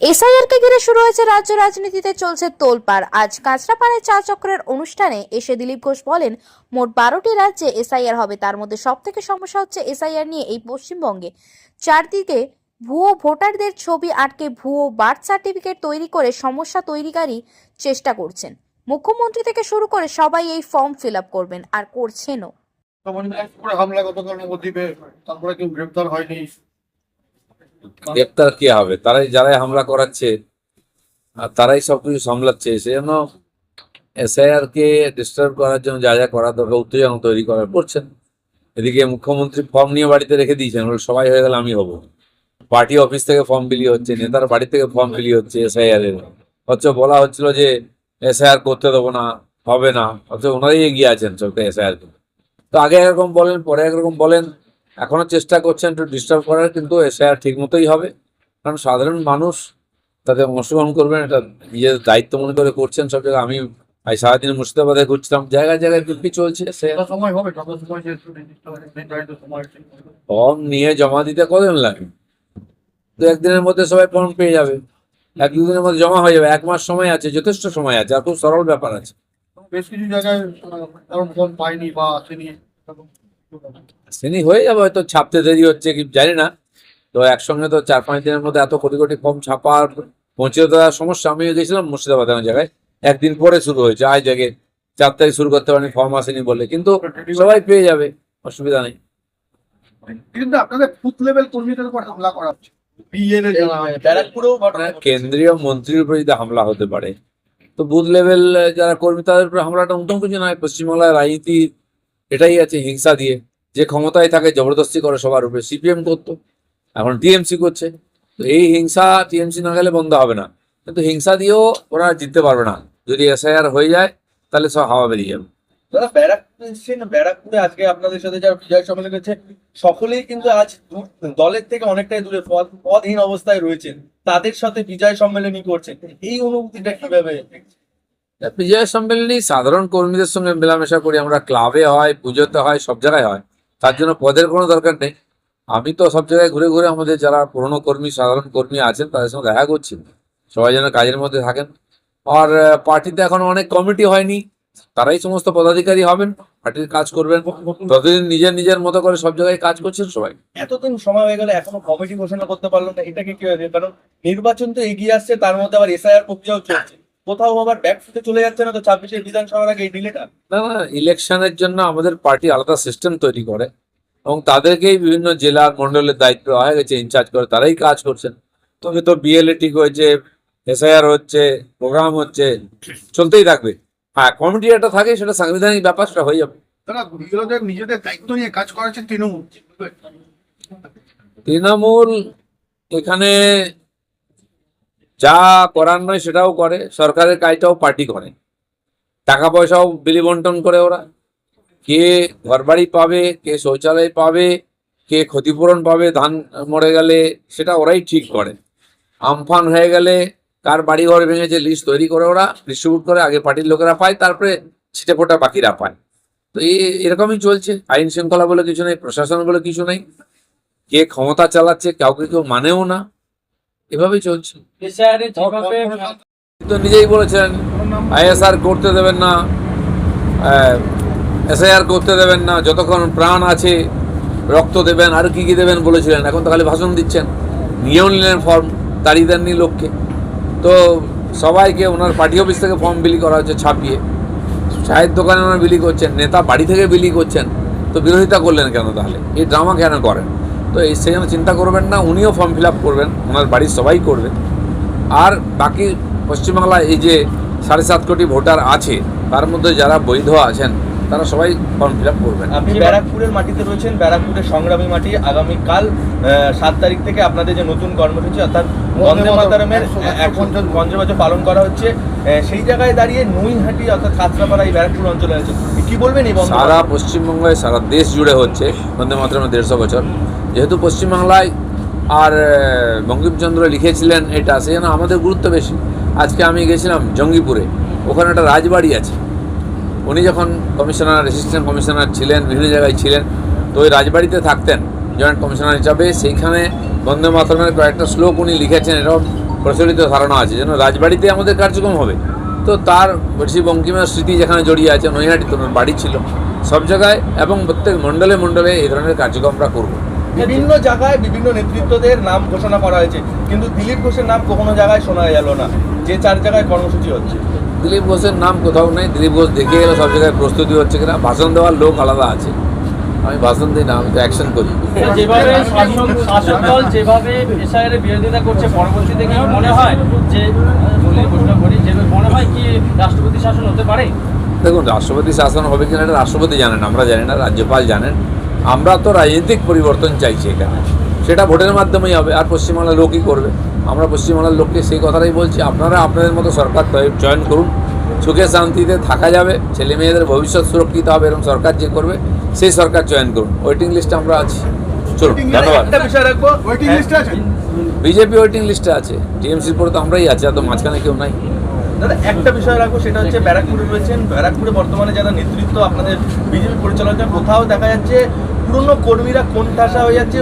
এসআইআরকে ঘিরে শুরু হয়েছে রাজ্য রাজনীতিতে চলছে তোলপাড়। আজ কাঁচরাপাড়ায় চা চক্রের অনুষ্ঠানে এসে দিলীপ ঘোষ বলেন, মোট বারোটি রাজ্যে এসআইআর হবে। তার মধ্যে সব থেকে সমস্যা হচ্ছে এসআইআর নিয়ে এই পশ্চিমবঙ্গে। চারদিকে ভুয়ো ভোটারদের ছবি আটকে ভুয়ো বার্থ সার্টিফিকেট তৈরি করে সমস্যা তৈরিকারী চেষ্টা করছেন। মুখ্যমন্ত্রী থেকে শুরু করে সবাই এই ফর্ম ফিল আপ করবেন, আর করছেনও। হামলা তারপরে কেউ হয়নি। গ্রেপ্তার কে হবে? তারাই যারাই হামলা করাচ্ছে, আর তারাই সবকিছু সামলাচ্ছে, সেজন্য এসআইআর কে ডিস্টার্ব করার জন্য যা যা করা দরকার, উত্তেজনা তৈরি করার করছেন। এদিকে মুখ্যমন্ত্রী ফর্ম নিয়ে বাড়িতে রেখে দিয়েছেন সবাই হয়ে গেলে আমি হব। পার্টি অফিস থেকে ফর্ম বিলি হচ্ছে, নেতার বাড়ি থেকে ফর্ম বিলি হচ্ছে এসআইআর এর। অথচ বলা হচ্ছিল যে এসআইআর করতে দেবো না, হবে না, অথচ ওনারাই এগিয়ে আছেন সবটা এসআইআর তো আগে একরকম বলেন, পরে একরকম বলেন এখনও চেষ্টা করছেন একটু ডিস্টার্ব করার কিন্তু এসআইআর ঠিক মতোই হবে। কারণ সাধারণ মানুষ তাতে অংশগ্রহণ করবেন এটা নিজের দায়িত্ব মনে করে করছেন সব জায়গায়। আমি আজ সারাদিন মুর্শিদাবাদে ঘুরছিলাম জায়গায় জায়গায় বিক্রি চলছে? ফর্ম নিয়ে জমা দিতে কদিন লাগে? দু একদিনের মধ্যে সবাই ফর্ম পেয়ে যাবে। এক দুদিনের মধ্যে জমা হয়ে যাবে এক মাস সময় আছে যথেষ্ট সময় আছে আর খুব সরল ব্যাপার আছে। বেশ কিছু জায়গায় পাইনি বা আসেনি। শ্রেণি হয়ে যাবে হয়তো ছাপতে দেরি হচ্ছে কি জানি না। তো একসঙ্গে তো চার পাঁচ দিনের মধ্যে এত কোটি কোটি ফর্ম ছাপার পৌঁছে দেওয়ার সমস্যা আমি গেছিলাম মুর্শিদাবাদ এমন জায়গায়। একদিন পরে শুরু হয়েছে আজ জায়গায় চার তারিখ শুরু করতে পারেনি ফর্ম আসেনি বলে। কিন্তু সবাই পেয়ে যাবে অসুবিধা নেই। কিন্তু আপনাদের ফুট লেভেল কর্মীদের উপর হামলা করা হচ্ছে। বিএন এর জানা হয় কেন্দ্রীয় মন্ত্রীর উপরে যদি হামলা হতে পারে তো বুথ লেভেল যারা কর্মী তাদের উপরে হামলাটা নতুন কিছু নয়। পশ্চিমবাংলার রাজনীতি এটাই আছে হিংসা দিয়ে। যে ক্ষমতায় থাকে, জবরদস্তি করে সবার উপরে। সিপিএম করতো, এখন টিএমসি করছে। তো এই হিংসা টিএমসি না গেলে বন্ধ হবে না। কিন্তু হিংসা দিয়েও ওরা জিততে পারবে না। যদি এসআইআর হয়ে যায়, তাহলে সব হাওয়া বেরিয়ে যাবে। আপনাদের সাথে যারা বিজয় সম্মেলন করছে, সকলেই কিন্তু আজ দলের থেকে অনেকটাই দূরে পদ পদহীন অবস্থায় রয়েছেন তাদের সাথে বিজয় সম্মেলনই করছেন এই অনুভূতিটা কীভাবে? বিজয় সম্মেলনী সাধারণ কর্মীদের সঙ্গে মেলামেশা করি, আমরা ক্লাবে হয়, পুজোতে হয়, সব জায়গায় হয়। তার জন্য পদের কোনো দরকার নেই। আমি তো সব জায়গায় ঘুরে ঘুরে আমাদের যারা পুরনো কর্মী, সাধারণ কর্মী আছেন, তাদের সঙ্গে দেখা করছি। সবাই যেন কাজের মধ্যে থাকেন। আর পার্টিতে এখন অনেক কমিটি হয়নি। তারাই সমস্ত পদাধিকারী হবেন, পার্টির কাজ করবেন। ততদিন নিজের নিজের মতো করে সব জায়গায় কাজ করছেন সবাই। এতদিন সময় হয়ে গেল এখনও কমিটি ঘোষণা করতে পারল না, এটাকে কি হয়েছে কারণ নির্বাচন তো এগিয়ে আসছে, তার মধ্যে আবার এসআইআর প্রক্রিয়াও চলছে। কোথাও আবার ব্যাক ফুটে চলে যাচ্ছে না তো ছাব্বিশের বিধানসভার আগে এই ডিলেটা না না ইলেকশনের জন্য আমাদের পার্টি আলাদা সিস্টেম তৈরি করে এবং তাদেরকেই বিভিন্ন জেলার মন্ডলের দায়িত্ব হয়ে গেছে ইনচার্জ করে তারাই কাজ করছেন। তবে তো বিএলএ ঠিক হয়েছে এসআইআর হচ্ছে প্রোগ্রাম হচ্ছে চলতেই থাকবে। হ্যাঁ কমিটি একটা থাকে সেটা সাংবিধানিক ব্যাপারটা হয়ে যাবে। তারা নিজেদের দায়িত্ব নিয়ে কাজ করাচ্ছে তৃণমূল। তৃণমূল এখানে যা করার নয় সেটাও করে, সরকারের কাজটাও পার্টি করে। টাকা পয়সাও বিলি বন্টন করে ওরা। কে ঘরবাড়ি পাবে, কে শৌচালয় পাবে, কে ক্ষতিপূরণ পাবে, ধান মরে গেলে সেটা ওরাই ঠিক করে। আমফান হয়ে গেলে কার বাড়ি ঘর ভেঙেছে লিস্ট তৈরি করে ওরা ডিস্ট্রিবিউট করে আগে পার্টির লোকেরা পায়, তারপরে ছিটে ফোটা বাকিরা পায়। তো এই এরকমই চলছে। আইন শৃঙ্খলা বলে কিছু নেই, প্রশাসন বলে কিছু নেই। কে ক্ষমতা চালাচ্ছে, কাউকে কেউ মানেও না। এভাবেই চলছে। তো নিজেই বলেছেন আইএসআর করতে দেবেন না এসআইআর করতে দেবেন না যতক্ষণ প্রাণ আছে রক্ত দেবেন আর কি কি দেবেন বলেছিলেন এখন তো খালি ভাষণ দিচ্ছেন। নিয়েও নিলেন ফর্ম তাড়িয়ে দেননি লোককে। তো সবাইকে ওনার পার্টি অফিস থেকে ফর্ম বিলি করা হচ্ছে ছাপিয়ে। চায়ের দোকানে ওনার বিলি করছেন নেতা বাড়ি থেকে বিলি করছেন। তো বিরোধিতা করলেন কেন তাহলে? এই ড্রামা কেন করেন? তো এই সেজন্য চিন্তা করবেন না উনিও ফর্ম ফিল আপ করবেন ওনার বাড়ির সবাই করবে। আর বাকি পশ্চিমবাংলায় এই যে সাড়ে সাত কোটি ভোটার আছে তার মধ্যে যারা বৈধ আছেন তারা সবাই ফর্ম ফিল আপ করবেন। আপনি ব্যারাকপুরের মাটিতে রয়েছেন ব্যারাকপুরের সংগ্রামী মাটি আগামীকাল সাত তারিখ থেকে আপনাদের যে নতুন কর্মসূচি অর্থাৎ বন্দে মাতারমের পঞ্চবছর পালন করা হচ্ছে সেই জায়গায় দাঁড়িয়ে নৈহাটি অর্থাৎ কাঁচরাপাড়া এই ব্যারাকপুর অঞ্চলে আছে কি বলবেন সারা পশ্চিমবঙ্গে সারা দেশ জুড়ে হচ্ছে, বন্দে মাতরমের দেড়শো বছর। যেহেতু পশ্চিমবাংলায়, আর বঙ্কিমচন্দ্র লিখেছিলেন এটা সেজন্য আমাদের গুরুত্ব বেশি। আজকে আমি গেছিলাম জঙ্গিপুরে, ওখানে একটা রাজবাড়ি আছে। উনি যখন কমিশনার অ্যাসিস্ট্যান্ট কমিশনার ছিলেন, বিভিন্ন জায়গায় ছিলেন, তো ওই রাজবাড়িতে থাকতেন জয়েন্ট কমিশনার হিসাবে। সেইখানে বন্দে মাতরমের কয়েকটা শ্লোক উনি লিখেছেন এরকম প্রচলিত ধারণা আছে, যেন রাজবাড়িতে আমাদের কার্যক্রম হবে। তো তার বেশি বঙ্কিমের স্মৃতি যেখানে জড়িয়ে আছে নৈহাটি তোমার বাড়ি ছিল সব জায়গায় এবং প্রত্যেক মণ্ডলে মণ্ডলে এই ধরনের কার্যক্রম আমরা করব। বিভিন্ন জায়গায় বিভিন্ন নেতৃত্বদের নাম ঘোষণা করা হয়েছে কিন্তু দিলীপ ঘোষের নাম কোনো জায়গায় শোনা গেল না যে চার জায়গায় কর্মসূচি হচ্ছে। দিলীপ ঘোষের নাম কোথাও নেই দিলীপ ঘোষ দেখে গেলে সব জায়গায় প্রস্তুতি হচ্ছে কিনা ভাষণ দেওয়ার লোক আলাদা আছে। আমি ভাষণ দিই না আমি তো অ্যাকশন করি। যেভাবে শাসক শাসক দল যেভাবে বিরোধিতা করছে পরবর্তীতে কি মনে হয় যে মনে হয় কি রাষ্ট্রপতি শাসন হতে পারে? দেখুন রাষ্ট্রপতি শাসন হবে কিনা এটা রাষ্ট্রপতি জানেন আমরা জানি না রাজ্যপাল জানেন। আমরা তো রাজনৈতিক পরিবর্তন চাইছি এখানে। সেটা ভোটের মাধ্যমেই হবে আর পশ্চিমবাংলার লোকই করবে? আমরা পশ্চিমবাংলার লোককে সেই কথাটাই বলছি আপনারা আপনাদের মতো সরকার চয়ন করুন। সুখে শান্তিতে থাকা যাবে ছেলে মেয়েদের ভবিষ্যৎ সুরক্ষিত হবে এরকম সরকার যে করবে সেই সরকার চয়ন করুন। ওয়েটিং লিস্টে আমরা আছি। চলুন ধন্যবাদ। একটা ওয়েটিং লিস্টে আছে? বিজেপি ওয়েটিং লিস্টে আছে টিএমসির পরে তো আমরাই আছি আর তো মাঝখানে কেউ নাই। দাদা, একটা বিষয় রাখব, সেটা হচ্ছে ব্যারাকপুরে রয়েছেন। ব্যারাকপুরে বর্তমানে যারা নেতৃত্ব আপনাদের বিজেপি পরিচালনা কোথাও দেখা যাচ্ছে পুরনো কর্মীরা কোন ঠাসা হয়ে যাচ্ছে